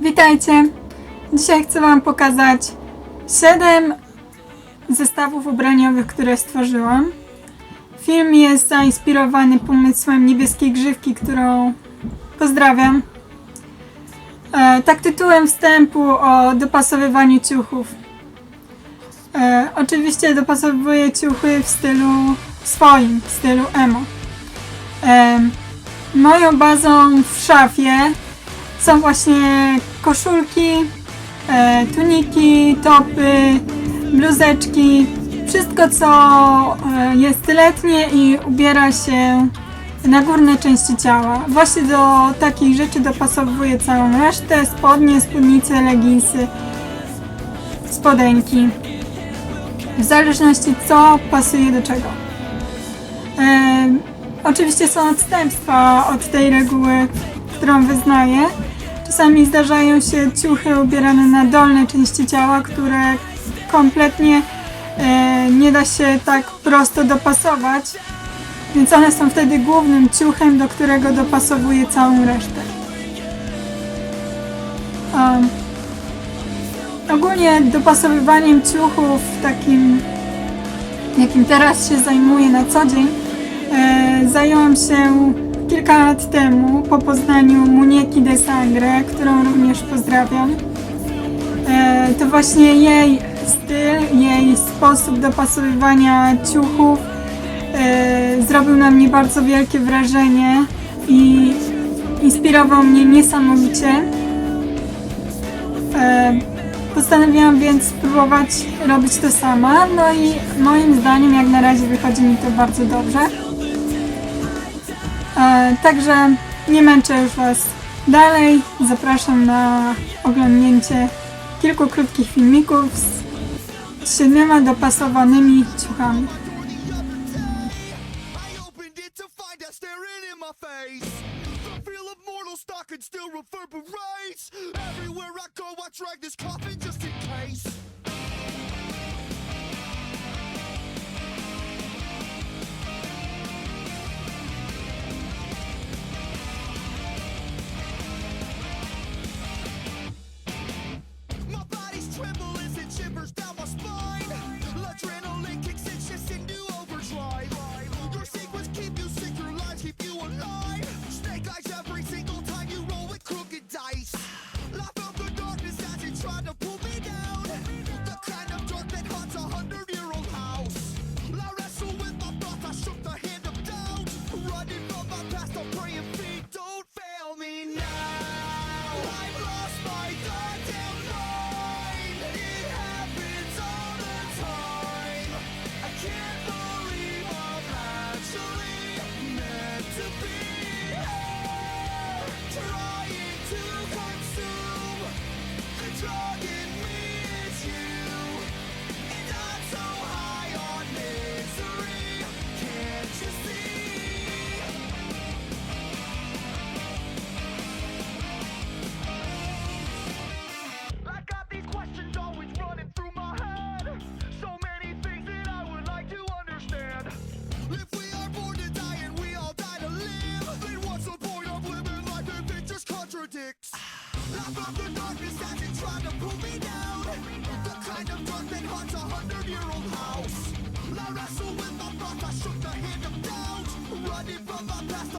Witajcie! Dzisiaj chcę Wam pokazać 7 zestawów ubraniowych, które stworzyłam. Film jest zainspirowany pomysłem niebieskiej grzywki, którą pozdrawiam. E, tak tytułem wstępu o dopasowywaniu ciuchów. E, oczywiście dopasowuję ciuchy w stylu swoim, w stylu emo. E, moją bazą w szafie są właśnie koszulki, e, tuniki, topy, bluzeczki, wszystko co e, jest letnie i ubiera się na górne części ciała. Właśnie do takich rzeczy dopasowuję całą resztę, spodnie, spódnice, leginsy, spodenki. W zależności co pasuje do czego. E, oczywiście są odstępstwa od tej reguły, którą wyznaję. Czasami zdarzają się ciuchy ubierane na dolne części ciała, które kompletnie e, nie da się tak prosto dopasować, więc one są wtedy głównym ciuchem, do którego dopasowuję całą resztę. Um, ogólnie dopasowywaniem ciuchów takim, jakim teraz się zajmuję na co dzień, e, się kilka lat temu po poznaniu Munieki de Sangre, którą również pozdrawiam. E, to właśnie jej styl, jej sposób dopasowywania ciuchów e, zrobił na mnie bardzo wielkie wrażenie i inspirował mnie niesamowicie. E, postanowiłam więc spróbować robić to sama, no i moim zdaniem jak na razie wychodzi mi to bardzo dobrze. E, także nie męczę już Was dalej. Zapraszam na oglądnięcie kilku krótkich filmików z siedmioma dopasowanymi ciuchami. Everywhere I go, I drag this coffin just in case. Contradicts? I felt the darkness as it tried to pull me down. The kind of dark that haunts a hundred-year-old